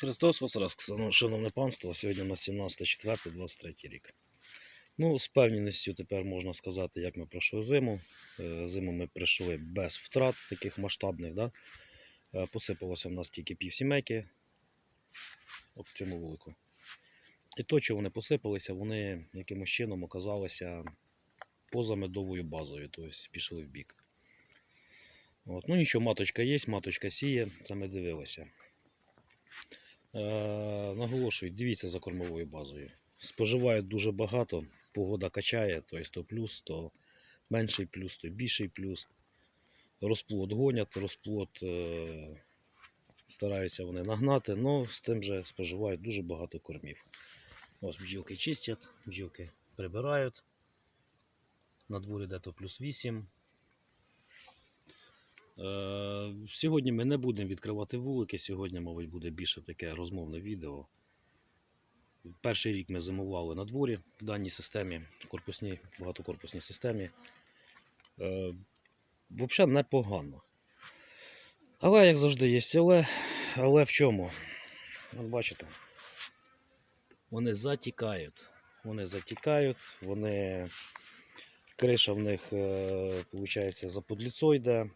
Христос Воскрес, шановне панство, сьогодні у нас 17.04.23 рік. Ну, з певністю тепер можна сказати, як ми пройшли зиму. Е, Зиму ми пройшли без втрат таких масштабних. Да? Е, Посипалося в нас тільки півсімейки в цьому вулику. І то, що вони посипалися, вони якимось чином оказалися поза медовою базою, тобто пішли в бік. От. Ну нічого, маточка є, маточка сіє, це ми дивилися. Е, наголошую, дивіться за кормовою базою. Споживають дуже багато, погода качає, тобто то плюс, то менший плюс, то більший плюс. Розплод гонять, розплод е, стараються вони нагнати, але з тим же споживають дуже багато кормів. Ось бджілки чистять, бджілки прибирають. На дворі де-то плюс 8. Е, Сьогодні ми не будемо відкривати вулики. Сьогодні, мабуть, буде більше таке розмовне відео. Перший рік ми зимували на дворі в даній системі, корпусній, багатокорпусній системі. Е, Взагалі непогано. Але, як завжди, є але. Але в чому? От бачите, вони затікають. Вони затікають, вони. Криша в них, виходить, за подліцо йде.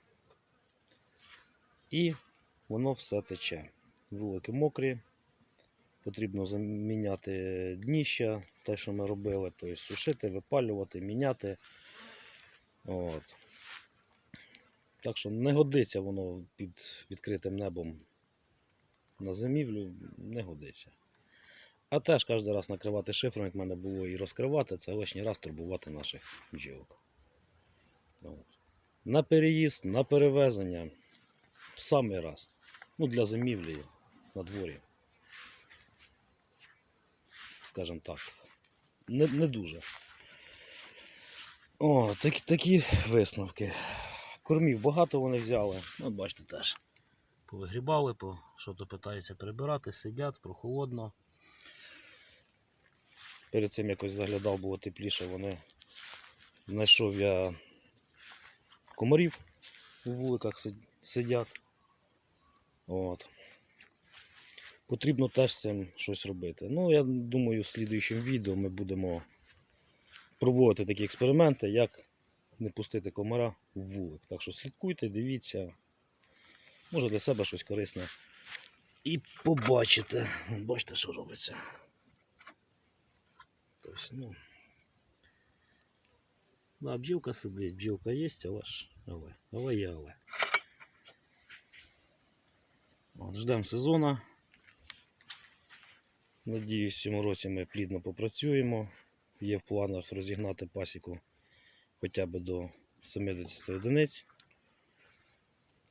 І воно все тече. Вулики мокрі. Потрібно заміняти дніща, те, що ми робили, тобто сушити, випалювати, міняти. От. Так що не годиться воно під відкритим небом на зимівлю, не годиться. А теж кожен раз накривати шифром, як в мене було, і розкривати, це лишній раз турбувати наших бджілок. На переїзд, на перевезення в самий раз. Ну, для зимівлі на дворі. Скажімо так. Не, не дуже. О, такі, такі висновки. Кормів багато вони взяли. От бачите теж. Повигрібали, по що то питаються прибирати, сидять, прохолодно. Перед цим якось заглядав, було тепліше, вони знайшов я комарів у вуликах сидять. От. Потрібно теж з цим щось робити. Ну, я думаю, в слідуючому відео ми будемо проводити такі експерименти, як не пустити комара в вулик. Так що слідкуйте, дивіться. Може для себе щось корисне. І побачите. Бачите, що робиться. Тобто, ну. Да, бджілка сидить, бджілка є, але ж але, але є але. От, ждемо сезону. Надіюсь, в цьому році ми плідно попрацюємо. Є в планах розігнати пасіку хоча б до 70 одиниць.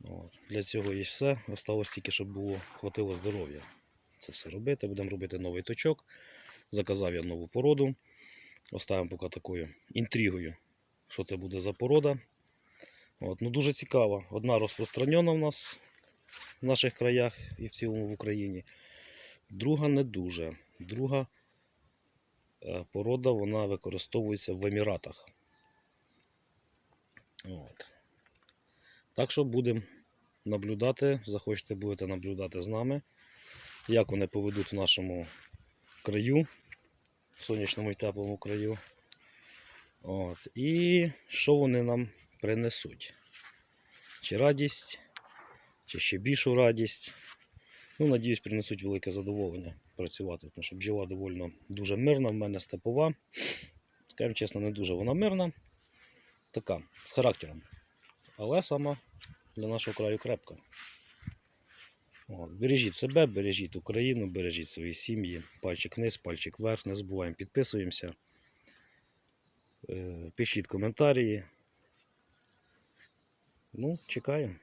От. Для цього є все. Осталось тільки, щоб було хватило здоров'я. Це все робити. Будемо робити новий точок. Заказав я нову породу. Оставимо поки такою інтригою, що це буде за порода. От. Ну, дуже цікаво. Одна розпространена в нас в наших краях і в цілому в Україні. Друга не дуже. Друга е, порода вона використовується в Еміратах. От. Так що будемо наблюдати, захочете будете наблюдати з нами, як вони поведуть в нашому краю, в сонячному і теплому краю. От. І що вони нам принесуть? Чи радість, чи ще більшу радість. Ну, надіюсь, принесуть велике задоволення працювати, тому що бджола доволі дуже мирна, в мене степова. Скажімо чесно, не дуже вона мирна. Така, з характером. Але сама для нашого краю крепка. От, бережіть себе, бережіть Україну, бережіть свої сім'ї. Пальчик вниз, пальчик вверх. Не забуваємо, підписуємося. Е, Пишіть коментарі. Ну, чекаємо.